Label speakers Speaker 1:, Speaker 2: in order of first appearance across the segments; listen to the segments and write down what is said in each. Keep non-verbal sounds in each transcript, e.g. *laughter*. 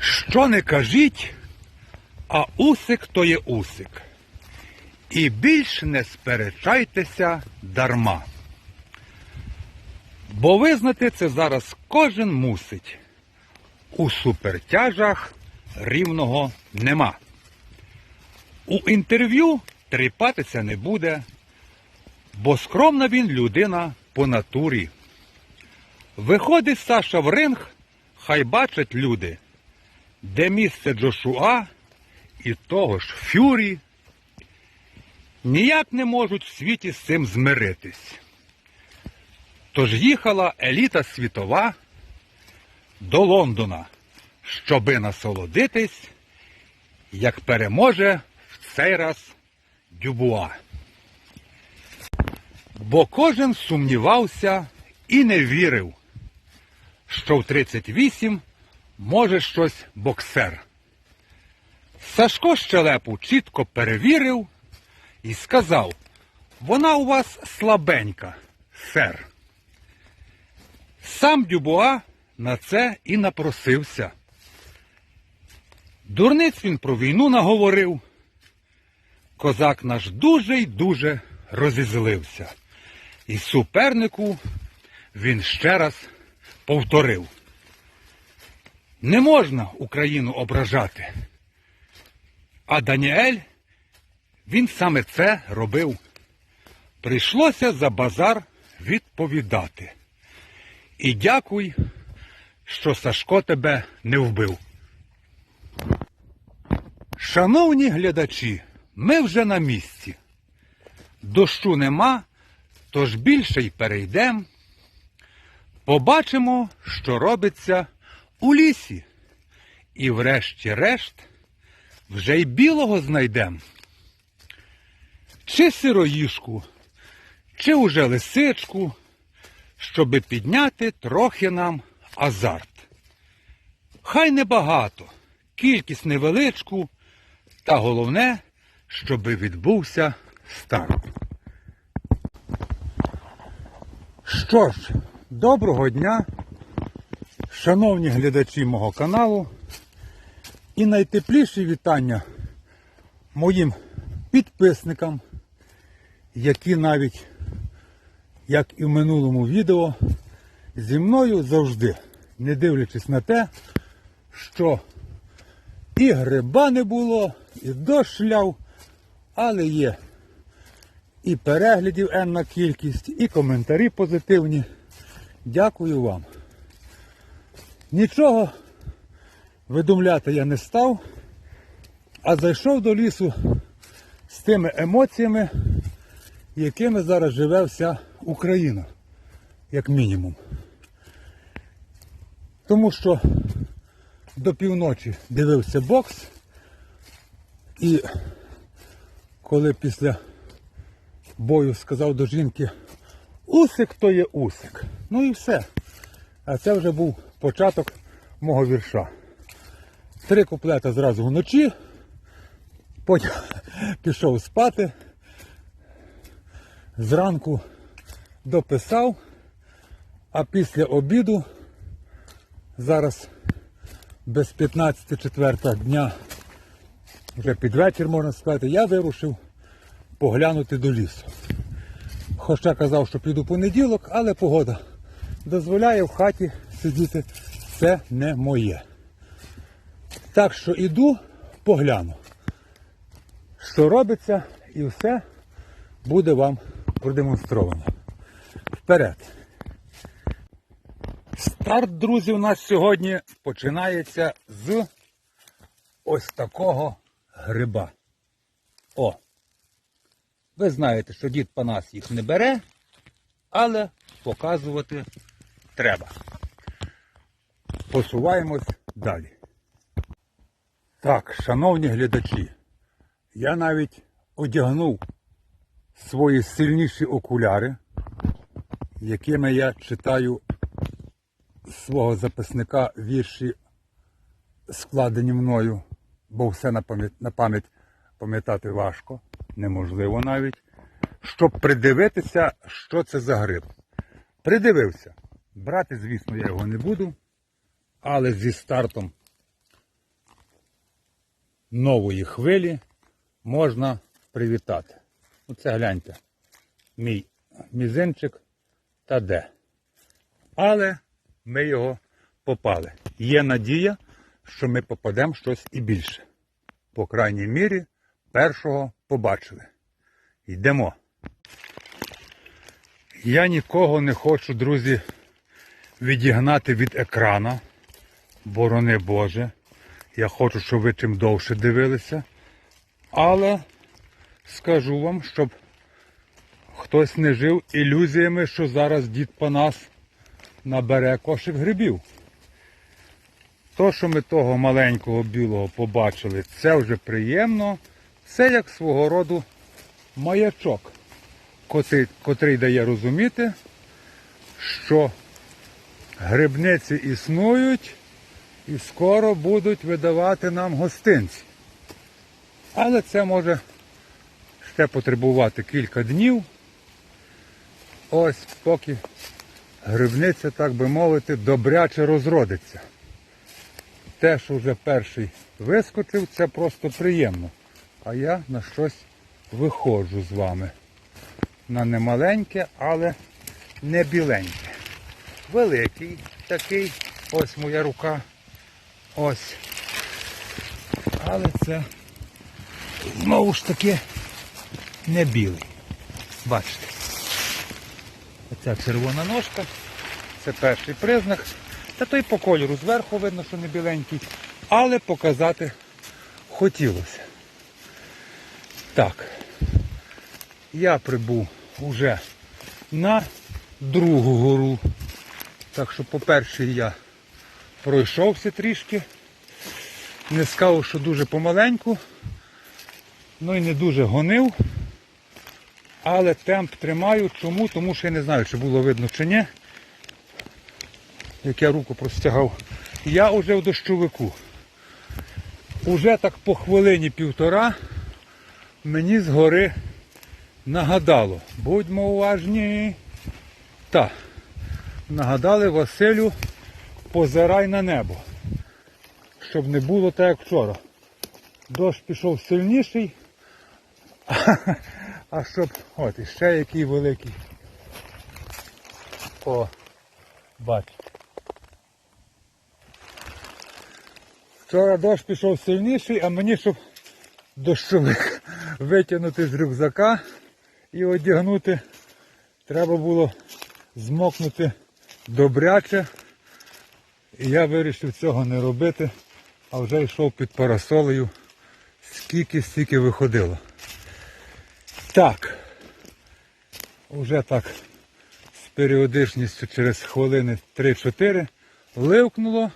Speaker 1: Що не кажіть, а усик то є усик. І більш не сперечайтеся дарма. Бо визнати це зараз кожен мусить. У супертяжах рівного нема. У інтерв'ю тріпатися не буде, бо скромна він людина по натурі. Виходить Саша в ринг, хай бачать люди, де місце Джошуа і того ж Фюрі. Ніяк не можуть в світі з цим змиритись. Тож їхала еліта світова до Лондона, щоби насолодитись, як переможе в цей раз Дюбуа. Бо кожен сумнівався і не вірив, що в 38 може щось боксер. Сашко щелепу чітко перевірив і сказав, вона у вас слабенька, сер. Сам Дюбуа на це і напросився. Дурниць він про війну наговорив. Козак наш дуже й дуже розізлився. І супернику він ще раз повторив. Не можна Україну ображати. А Даніель, він саме це робив. Прийшлося за базар відповідати. І дякуй, що Сашко тебе не вбив. Шановні глядачі, ми вже на місці. Дощу нема, тож більше й перейдем. Побачимо, що робиться у лісі. І врешті-решт вже й білого знайдем. Чи сироїшку, чи уже лисичку, щоби підняти трохи нам азарт. Хай небагато, кількість невеличку, та головне, щоби відбувся старт. Що ж, доброго дня, шановні глядачі мого каналу, і найтепліші вітання моїм підписникам, які навіть, як і в минулому відео, зі мною завжди, не дивлячись на те, що і гриба не було, і дощ ляв, але є і переглядів енна кількість, і коментарі позитивні. Дякую вам. Нічого видумляти я не став, а зайшов до лісу з тими емоціями, якими зараз живе вся Україна, як мінімум. Тому що до півночі дивився бокс, і коли після бою сказав до жінки, усик то є усик. Ну і все. А це вже був початок мого вірша. Три куплета зразу вночі, потім *laughs* пішов спати, зранку дописав, а після обіду, зараз без 15 четверта дня, вже під вечір можна сказати, я вирушив поглянути до лісу. Хоча казав, що піду понеділок, але погода дозволяє в хаті сидіти. Це не моє. Так що іду, погляну, що робиться, і все буде вам продемонстровано. Вперед. Старт, друзі, у нас сьогодні починається з ось такого гриба. О! Ви знаєте, що дід Панас їх не бере, але показувати треба. Посуваємось далі. Так, шановні глядачі, я навіть одягнув свої сильніші окуляри, якими я читаю з свого записника вірші, складені мною, бо все на пам'ять на пам'ять пам'ятати важко, неможливо навіть, щоб придивитися, що це за гриб. Придивився. Брати, звісно, я його не буду, але зі стартом нової хвилі можна привітати. Оце гляньте. Мій мізинчик та де. Але ми його попали. Є надія, що ми попадемо щось і більше. По крайній мірі, першого побачили. Йдемо. Я нікого не хочу, друзі, відігнати від екрана. Борони Боже. Я хочу, щоб ви чим довше дивилися. Але скажу вам, щоб хтось не жив ілюзіями, що зараз дід Панас набере кошик грибів. То, що ми того маленького білого побачили, це вже приємно. Це як свого роду маячок, котрий, котрий дає розуміти, що грибниці існують і скоро будуть видавати нам гостинці. Але це може ще потребувати кілька днів. Ось поки грибниця, так би мовити, добряче розродиться. Те, що вже перший вискочив, це просто приємно. А я на щось виходжу з вами. На немаленьке, але не біленьке. Великий такий. Ось моя рука. Ось. Але це знову ж таки не білий. Бачите. Оця червона ножка. Це перший признак. Та той по кольору зверху видно, що не біленький. Але показати хотілося. Так. Я прибув уже на другу гору. Так що, по-перше, я пройшовся трішки. Не скажу, що дуже помаленьку. Ну і не дуже гонив. Але темп тримаю. Чому? Тому що я не знаю, чи було видно чи ні. Як я руку простягав. Я вже в дощовику. Уже так по хвилині півтора мені згори нагадало. Будьмо уважні. Так. Нагадали Василю, позирай на небо. Щоб не було так, як вчора. Дощ пішов сильніший, *laughs* а щоб... От, іще який великий. О, бач. Вчора дощ пішов сильніший, а мені, щоб дощовик *laughs* витягнути з рюкзака і одягнути, треба було змокнути добряче. І я вирішив цього не робити, а вже йшов під парасолею, скільки стільки виходило. Так, вже так з періодичністю через хвилини 3-4 ливкнуло,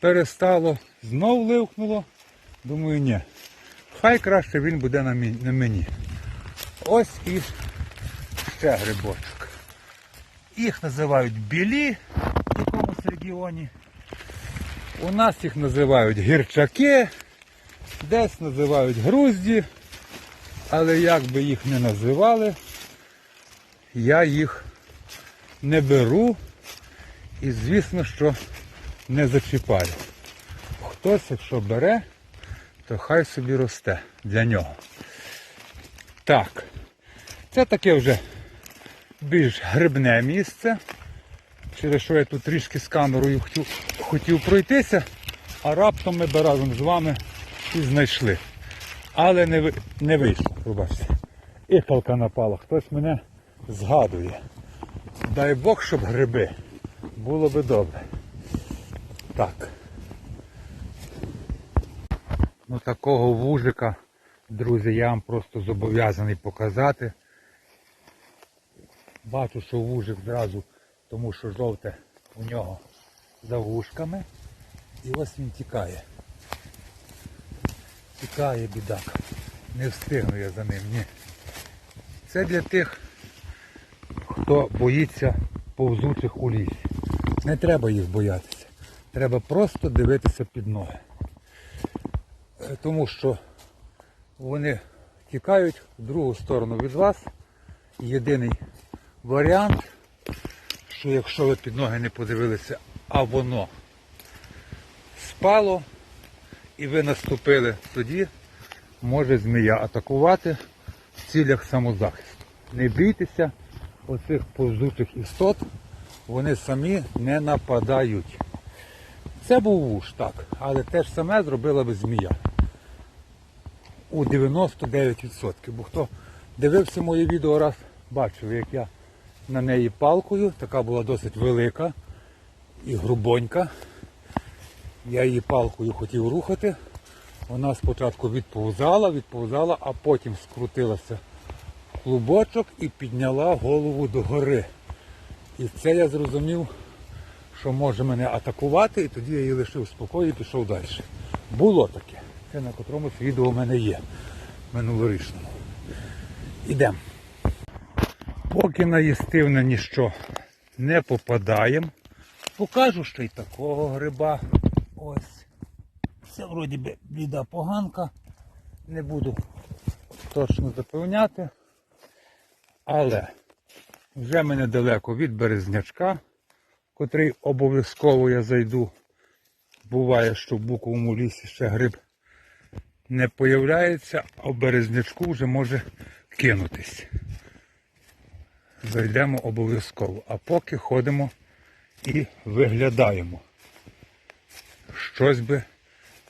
Speaker 1: перестало, знов ливкнуло. Думаю, ні. Хай краще він буде на мені. Ось і ще грибочок. Їх називають білі в якомусь регіоні. У нас їх називають гірчаки, десь називають грузді, але як би їх не називали, я їх не беру і звісно, що не зачіпаю. Хтось, якщо бере, то хай собі росте для нього. Так, це таке вже більш грибне місце. Через що я тут трішки з камерою хотів, хотів пройтися, а раптом ми би разом з вами і знайшли. Але не, не вийшло, пробачте. Іпалка напала, хтось мене згадує. Дай Бог, щоб гриби. Було би добре. Так. Ну такого вужика, друзі, я вам просто зобов'язаний показати. Бачу, що вужик зразу, тому що жовте у нього за вушками. І ось він тікає. Тікає бідак. Не встигну я за ним, ні. Це для тих, хто боїться повзучих у лісі. Не треба їх боятися. Треба просто дивитися під ноги. Е, Тому що вони тікають в другу сторону від вас. Єдиний варіант, що якщо ви під ноги не подивилися, а воно спало і ви наступили, тоді може змія атакувати в цілях самозахисту. Не бійтеся оцих повзучих істот, вони самі не нападають. Це був вуш, так, але те ж саме зробила би змія. У 99%. Бо хто дивився моє відео раз, бачив, як я на неї палкою, така була досить велика і грубонька. Я її палкою хотів рухати. Вона спочатку відповзала, відповзала, а потім скрутилася клубочок і підняла голову догори. І це я зрозумів, що може мене атакувати, і тоді я її лишив в спокої і пішов далі. Було таке. Це на котромусь відео в мене є минулорічному. Ідемо. Поки на їстивне ніщо не попадаємо, покажу ще й такого гриба. Ось. Це вроді би бліда поганка. Не буду точно запевняти. Але вже ми недалеко від березнячка, котрий обов'язково я зайду. Буває, що в буковому лісі ще гриб не появляється, а в березнячку вже може кинутись. Зайдемо обов'язково. А поки ходимо і виглядаємо. Щось би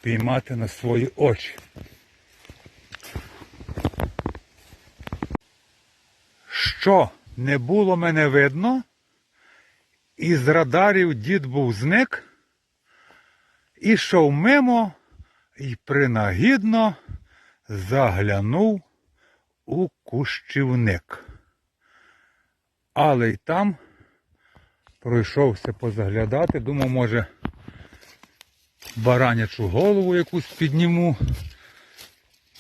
Speaker 1: піймати на свої очі. Що не було мене видно, із радарів дід був зник, і йшов мимо і принагідно заглянув у кущівник. Але й там пройшовся позаглядати, думав, може, баранячу голову якусь підніму.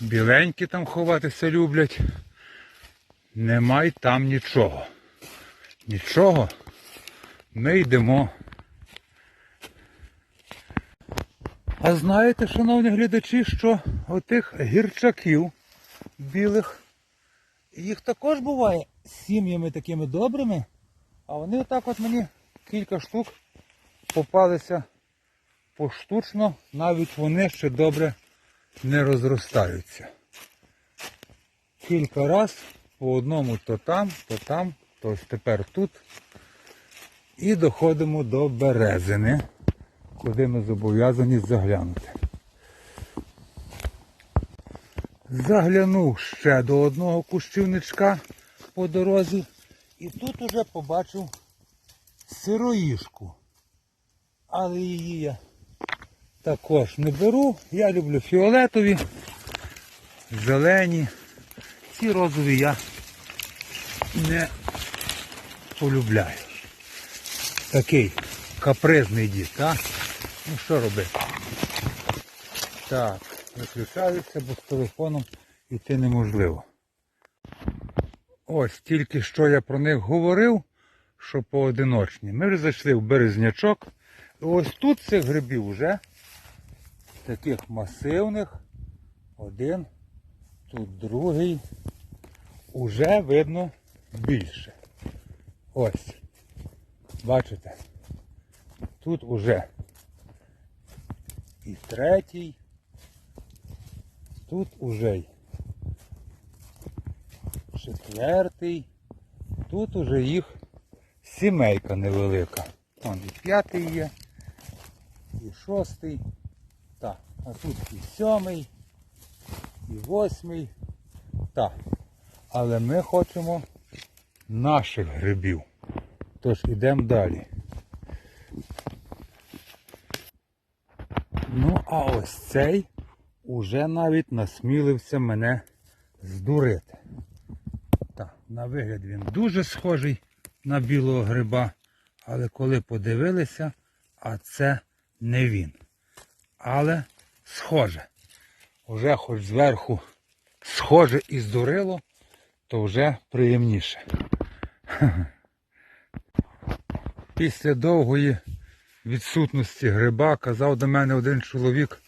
Speaker 1: Біленькі там ховатися люблять. Нема й там нічого. Нічого. Ми йдемо. А знаєте, шановні глядачі, що отих гірчаків білих, їх також буває сім'ями такими добрими, а вони отак от мені кілька штук попалися поштучно, навіть вони ще добре не розростаються. Кілька раз по одному то там, то там, то ось тепер тут. І доходимо до березини, куди ми зобов'язані заглянути. Заглянув ще до одного кущівничка по дорозі і тут уже побачив сироїшку. Але її я також не беру. Я люблю фіолетові, зелені. Ці розові я не полюбляю. Такий капризний дід, так? Ну що робити? Так, виключаюся, бо з телефоном йти неможливо. Ось тільки що я про них говорив, що поодиночні. Ми вже зайшли в березнячок. І ось тут цих грибів вже таких масивних. Один, тут другий. Уже видно більше. Ось. Бачите? Тут уже і третій. Тут уже й четвертий. Тут уже їх сімейка невелика. Вон і п'ятий є, і шостий. Так, а тут і сьомий, і восьмий. Так. Але ми хочемо наших грибів. Тож йдемо далі. Ну, а ось цей уже навіть насмілився мене здурити. На вигляд він дуже схожий на білого гриба, але коли подивилися, а це не він. Але схоже. Уже хоч зверху схоже і здурило, то вже приємніше. *laughs* Після довгої відсутності гриба казав до мене один чоловік,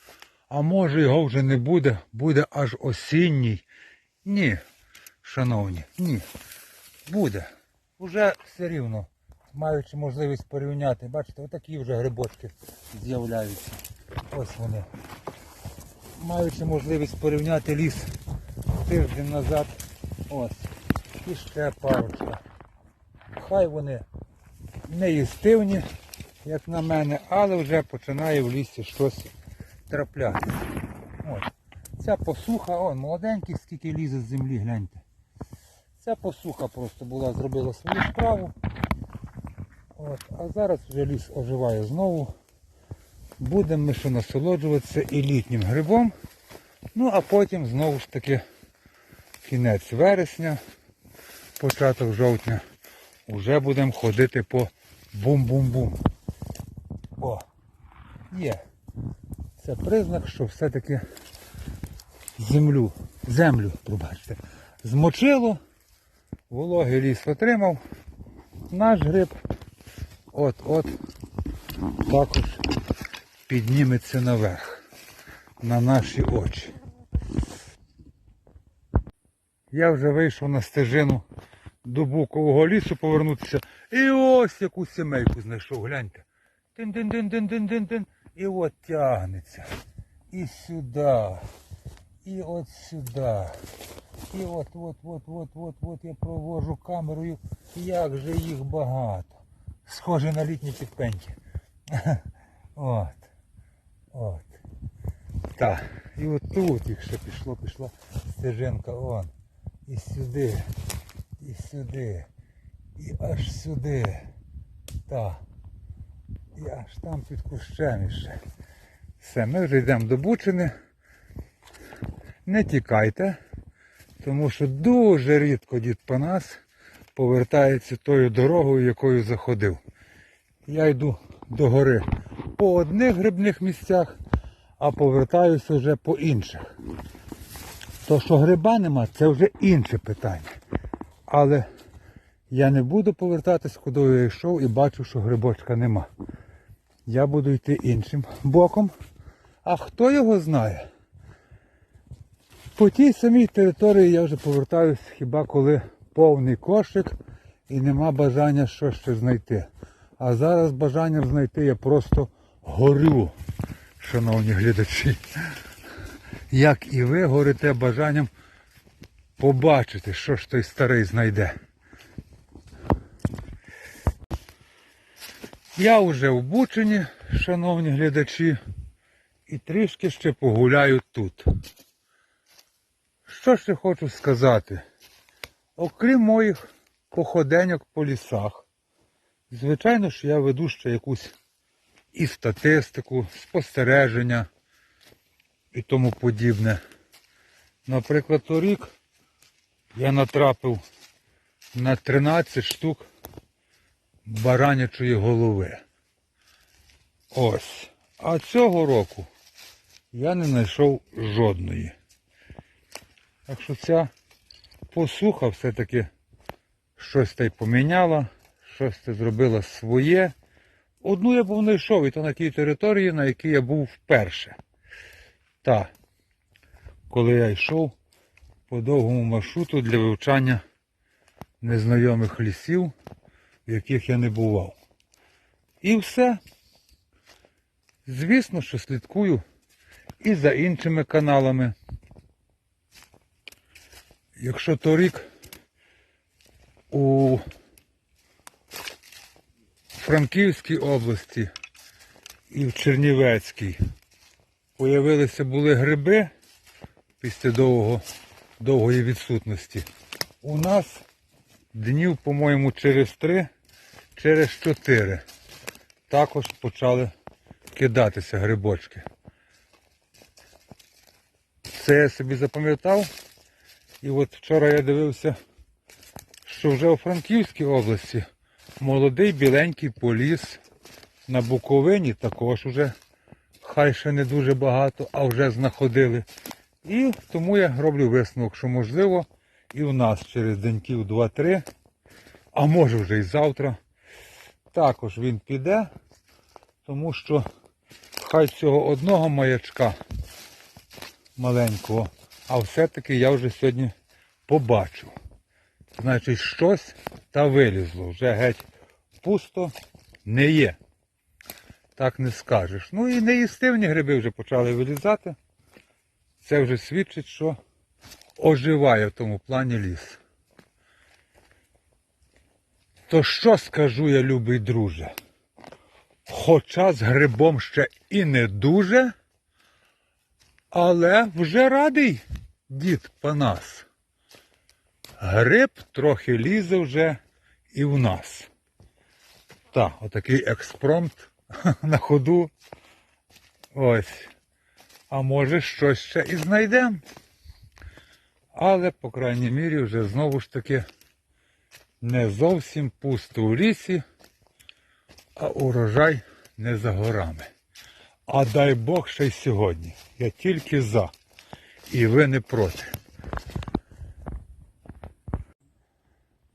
Speaker 1: а може його вже не буде, буде аж осінній. Ні, шановні, ні. Буде. Уже все рівно, маючи можливість порівняти, бачите, отакі вже грибочки з'являються. Ось вони. маючи можливість порівняти ліс тиждень назад, ось, і ще парочка. Хай вони не їстивні, як на мене, але вже починає в лісі щось трапляти. Ось. Ця посуха, он молоденький, скільки лізе з землі, гляньте. Ця посуха просто була, зробила свою справу. От. А зараз вже ліс оживає знову. Будемо ми ще насолоджуватися і літнім грибом. Ну а потім знову ж таки кінець вересня, початок жовтня. Уже будемо ходити по бум-бум-бум. О, є. Це признак, що все-таки землю, землю, пробачте, змочило, вологий ліс отримав, наш гриб от-от також підніметься наверх, на наші очі. Я вже вийшов на стежину до букового лісу повернутися. І ось яку сімейку знайшов, гляньте. Тин-тин-тин-тин-тин-тин-тин. І от тягнеться. І сюди. І от сюди. І от от от от от от я провожу камерою. Як же їх багато. Схоже на літні підпеньки. *laughs* От. От. Так. І от тут їх ще пішло, пішла стежинка. Он. І сюди. І сюди. І аж сюди. Так. І аж там під кущем іще. Все, ми вже йдемо до Бучини. Не тікайте, тому що дуже рідко дід Панас повертається тою дорогою, якою заходив. Я йду до гори по одних грибних місцях, а повертаюся вже по інших. То, що гриба нема, це вже інше питання. Але я не буду повертатись, куди я йшов і бачу, що грибочка нема. Я буду йти іншим боком. А хто його знає? По тій самій території я вже повертаюсь хіба коли повний кошик і нема бажання що ще знайти. А зараз бажанням знайти я просто горю, шановні глядачі. Як і ви горите бажанням побачити, що ж той старий знайде. Я вже в Бучині, шановні глядачі, і трішки ще погуляю тут. Що ще хочу сказати? Окрім моїх походеньок по лісах, звичайно ж я веду ще якусь і статистику, спостереження і тому подібне. Наприклад, торік я натрапив на 13 штук баранячої голови. Ось. А цього року я не знайшов жодної. Так що ця посуха все-таки щось та й поміняла, щось та зробила своє. Одну я був знайшов, і то на тій території, на якій я був вперше. Та, коли я йшов по довгому маршруту для вивчання незнайомих лісів, в яких я не бував. І все. Звісно, що слідкую і за іншими каналами. Якщо торік у Франківській області і в Чернівецькій появилися були гриби після довго, довгої відсутності, у нас днів, по-моєму, через три, через чотири також почали кидатися грибочки. Це я собі запам'ятав. І от вчора я дивився, що вже у Франківській області молодий біленький поліс на Буковині також уже, хай ще не дуже багато, а вже знаходили. І тому я роблю висновок, що можливо і у нас через деньків 2-3, а може вже і завтра, також він піде, тому що хай цього одного маячка маленького, а все-таки я вже сьогодні побачив. Значить, щось та вилізло. Вже геть пусто не є. Так не скажеш. Ну і неїстивні гриби вже почали вилізати. це вже свідчить, що оживає в тому плані ліс. То що скажу я, любий друже? Хоча з грибом ще і не дуже, але вже радий дід Панас. Гриб трохи лізе вже і в нас. Так, отакий експромт *laughs* на ходу. Ось. А може щось ще і знайдемо. Але, по крайній мірі, вже знову ж таки не зовсім пусто у лісі, а урожай не за горами. А дай Бог ще й сьогодні. Я тільки за. І ви не проти.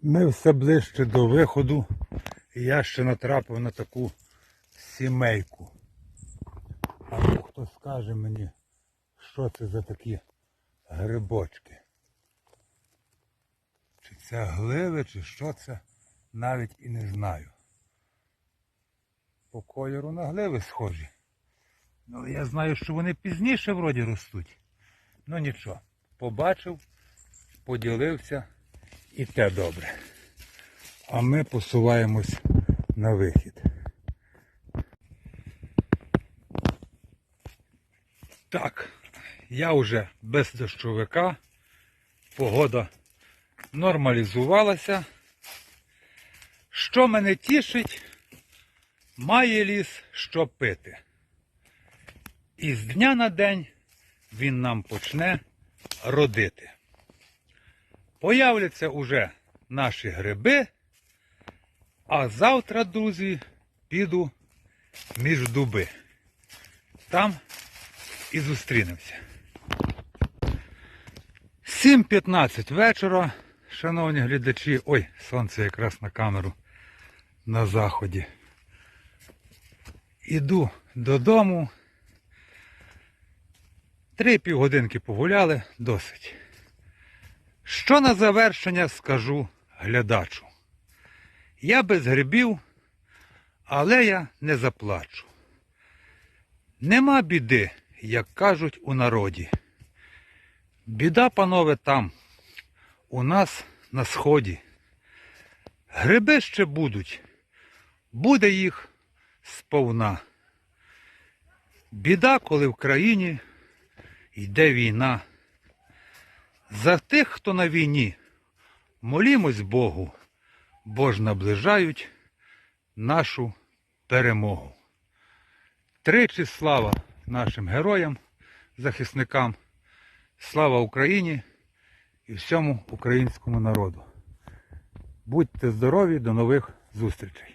Speaker 1: Ми все ближче до виходу, і я ще натрапив на таку сімейку. А ну хто скаже мені, що це за такі грибочки? Чи це гливи, чи що це, навіть і не знаю. По кольору на гливи схожі. Ну, я знаю, що вони пізніше вроді ростуть. Ну нічого, побачив, поділився і те добре. А ми посуваємось на вихід. Так, я вже без дощовика. Погода нормалізувалася. Що мене тішить, має ліс що пити. І з дня на день він нам почне родити. Появляться уже наші гриби, а завтра, друзі, піду між дуби. Там і зустрінемося. 7.15 вечора, шановні глядачі. Ой, сонце якраз на камеру на заході. Іду додому. Три півгодинки погуляли, досить. Що на завершення скажу глядачу? Я без грибів, але я не заплачу. Нема біди, як кажуть у народі. Біда, панове, там, у нас на сході. Гриби ще будуть, буде їх сповна. Біда, коли в країні йде війна. За тих, хто на війні, молімось Богу, бо ж наближають нашу перемогу. Тричі слава нашим героям, захисникам, слава Україні і всьому українському народу. Будьте здорові, до нових зустрічей!